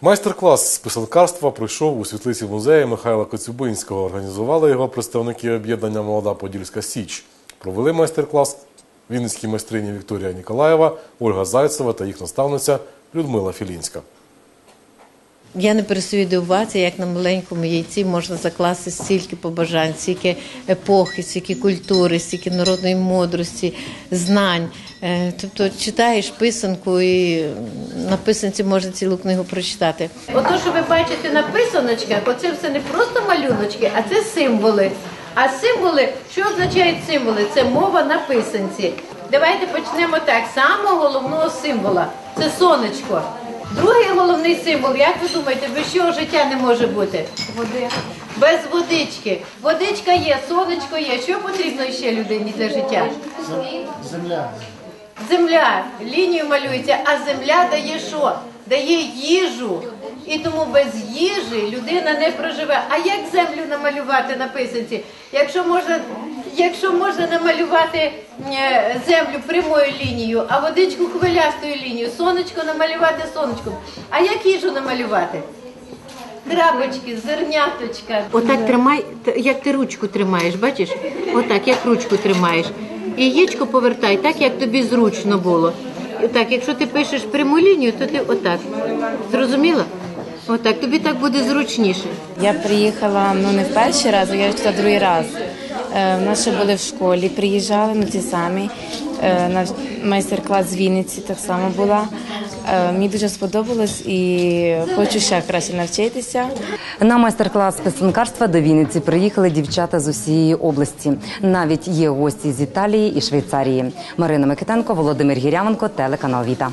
Майстер-клас з писанкарства пройшов у світлиці музею Михайла Коцюбинського. Організували його представники об'єднання Молода Подільська Січ. Провели майстер-клас вінницькі майстрині Вікторія Ніколаєва, Ольга Зайцева та їх наставниця Людмила Філінська. Я не перестаю дивуватися, як на маленькому яйці можна закласти стільки побажань, стільки епохи, стільки культури, стільки народної мудрості, знань. Е, Тобто читаєш писанку і на писанці можна цілу книгу прочитати. Ото, що ви бачите на писаночках, оце все не просто малюночки, а це символи. А символи, що означають символи? Це мова на писанці. Давайте почнемо так. Самого головного символа це сонечко. Другий головний символ, як ви думаєте, без чого життя не може бути? Води. Без водички. Водичка є, сонечко є. Що потрібно ще людині для життя? Земля. Земля. Лінію малюється, а земля дає що? Дає їжу. І тому без їжі людина не проживе. А як землю намалювати на писанці? Якщо можна, якщо можна намалювати е, землю прямою лінією, а водичку хвилястою лінією, сонечко намалювати сонечком. А як їжу намалювати? Крапочки, зерняточка. Отак тримай, як ти ручку тримаєш, бачиш? Отак, як ручку тримаєш. І яєчко повертай так, як тобі зручно було. Так, якщо ти пишеш пряму лінію, то ти отак. Зрозуміла? Отак, тобі так буде зручніше. Я приїхала ну не в перший раз, а я вже другий раз. Е, в нас ще були в школі, приїжджали ну ті самі. Е, на майстер-клас з Вінниці так само була. Е, мені дуже сподобалось і хочу ще краще навчитися. На майстер-клас писанкарства до Вінниці приїхали дівчата з усієї області. Навіть є гості з Італії і Швейцарії. Марина Микитенко, Володимир Гірявенко, телеканал Віта.